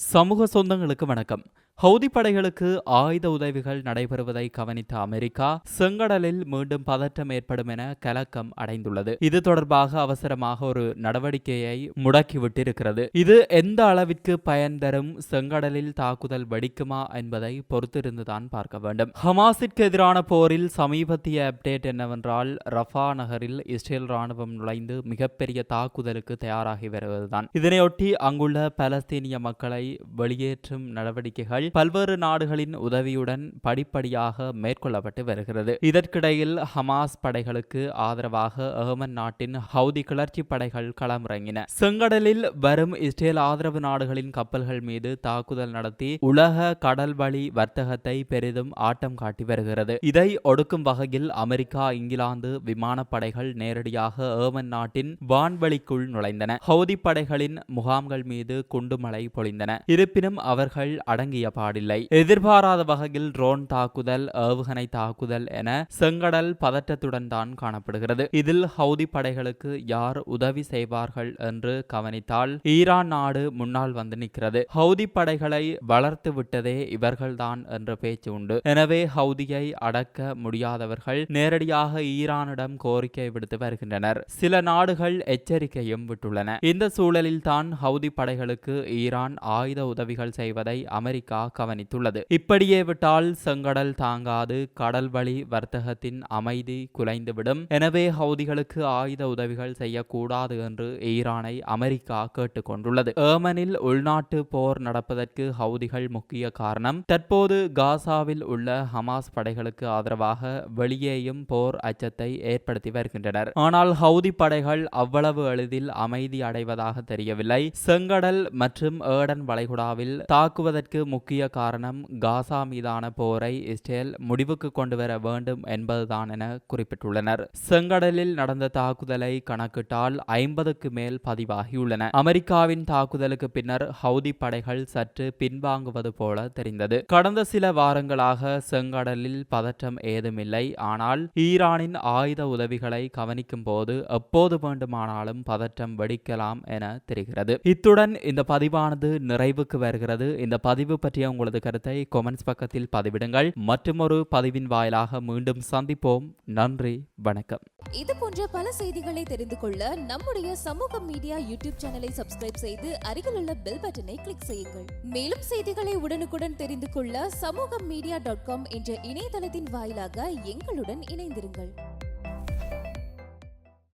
சமூக சொந்தங்களுக்கு வணக்கம். ஹவுதி படைகளுக்கு ஆயுத உதவிகள் நடைபெறுவதை கவனித்த அமெரிக்கா செங்கடலில் மீண்டும் பதற்றம் ஏற்படும் என கலக்கம் அடைந்துள்ளது. இது தொடர்பாக அவசரமாக ஒரு நடவடிக்கையை முடக்கிவிட்டிருக்கிறது. இது எந்த அளவிற்கு பயன் தரும் செங்கடலில் தாக்குதல் வெடிக்குமா என்பதை பொறுத்திருந்துதான் பார்க்க வேண்டும். ஹமாஸிற்கு எதிரான போரில் சமீபத்திய அப்டேட் என்னவென்றால் ரஃபா நகரில் இஸ்ரேல் ராணுவம் நுழைந்து மிகப்பெரிய தாக்குதலுக்கு தயாராகி வருவதுதான். இதனையொட்டி அங்குள்ள பலஸ்தீனிய மக்களை வெளியேற்றும் நடவடிக்கைகள் பல்வேறு நாடுகளின் உதவியுடன் படிப்படியாக மேற்கொள்ளப்பட்டு வருகிறது. இதற்கிடையில் ஹமாஸ் படைகளுக்கு ஆதரவாக ஏமன் நாட்டின் ஹவுதி கிளர்ச்சி படைகள் களமிறங்கின. செங்கடலில் வரும் இஸ்ரேல் ஆதரவு நாடுகளின் கப்பல்கள் மீது தாக்குதல் நடத்தி உலக கடல் வழி வர்த்தகத்தை பெரிதும் ஆட்டம் காட்டி வருகிறது. இதை ஒடுக்கும் வகையில் அமெரிக்கா இங்கிலாந்து விமானப்படைகள் நேரடியாக ஏமன் நாட்டின் வான்வெளிக்குள் நுழைந்தன. ஹவுதி படைகளின் முகாம்கள் மீது குண்டுமழை பொழிந்தன. இருப்பினும் அவர்கள் அடங்கிய பாடில்லை. எதிர்பாராத வகையில் ட்ரோன் தாக்குதல் ஏவுகணை தாக்குதல் என செங்கடல் பதற்றத்துடன் தான் காணப்படுகிறது. இதில் ஹவுதி படைகளுக்கு யார் உதவி செய்வார்கள் என்று கவனித்தால் ஈரான் நாடு முன்னால் வந்து நிற்கிறது. ஹவுதி படைகளை வளர்த்து விட்டதே இவர்கள்தான் என்ற பேச்சு உண்டு. எனவே ஹவுதியை அடக்க முடியாதவர்கள் நேரடியாக ஈரானிடம் கோரிக்கை விடுத்து வருகின்றனர். சில நாடுகள் எச்சரிக்கையும் விட்டுள்ளன. இந்த சூழலில் தான் ஹவுதி படைகளுக்கு ஈரான் ஆயுத உதவிகள் செய்வதை அமெரிக்கா கவனித்துள்ளது. இப்படியே விட்டால் செங்கடல் தாங்காது கடல் வழி வர்த்தகத்தின் அமைதி குலைந்துவிடும். எனவே ஹவுதிகளுக்கு ஆயுத உதவிகள் செய்யக்கூடாது என்று ஈரானை அமெரிக்கா கேட்டுக்கொண்டுள்ளது ஏமனில் உள்நாட்டு போர் நடப்பதற்கு ஹவுதிகள் முக்கிய காரணம் தற்போது காசாவில் உள்ள ஹமாஸ் படைகளுக்கு ஆதரவாக வெளியேயும் போர் அச்சத்தை ஏற்படுத்தி வருகின்றனர். ஆனால் ஹவுதி படைகள் அவ்வளவு எளிதில் அமைதி அடைவதாக தெரியவில்லை. செங்கடல் மற்றும் ஏடன் வளைகுடாவில் தாக்குவதற்கு முக்கிய காரணம் காசா மீதான போரை இஸ்ரேல் முடிவுக்கு கொண்டு வர வேண்டும் என்பதுதான் என குறிப்பிட்டுள்ளனர். செங்கடலில் நடந்த தாக்குதலை கணக்கிட்டால் ஐம்பதுக்கு மேல் பதிவாகியுள்ளன. அமெரிக்காவின் தாக்குதலுக்கு பின்னர் ஹவுதி படைகள் சற்று பின்வாங்குவது போல தெரிந்தது. கடந்த சில வாரங்களாக செங்கடலில் பதற்றம் ஏதுமில்லை. ஆனால் ஈரானின் ஆயுத உதவிகளை கவனிக்கும் போது எப்போது வேண்டுமானாலும் பதற்றம் வெடிக்கலாம் என தெரிகிறது. இத்துடன் இந்த பதிவானது நிறைவுக்கு வருகிறது. இந்த பதிவு பற்றி பற்றிய உங்களது கருத்தை கொமெண்ட்ஸ் பக்கத்தில் பதிவிடுங்கள். மற்றொரு பதிவின் வாயிலாக மீண்டும் சந்திப்போம். நன்றி வணக்கம். இது போன்ற பல செய்திகளை தெரிந்து கொள்ள நம்முடைய சமூக மீடியா யூடியூப் சேனலை சப்ஸ்கிரைப் செய்து அருகிலுள்ள பெல் பட்டனை கிளிக் செய்யுங்கள். மேலும் செய்திகளை உடனுக்குடன் தெரிந்து கொள்ள சமூக மீடியா டாட் காம் என்ற இணையதளத்தின் வாயிலாக எங்களுடன் இணைந்திருங்கள்.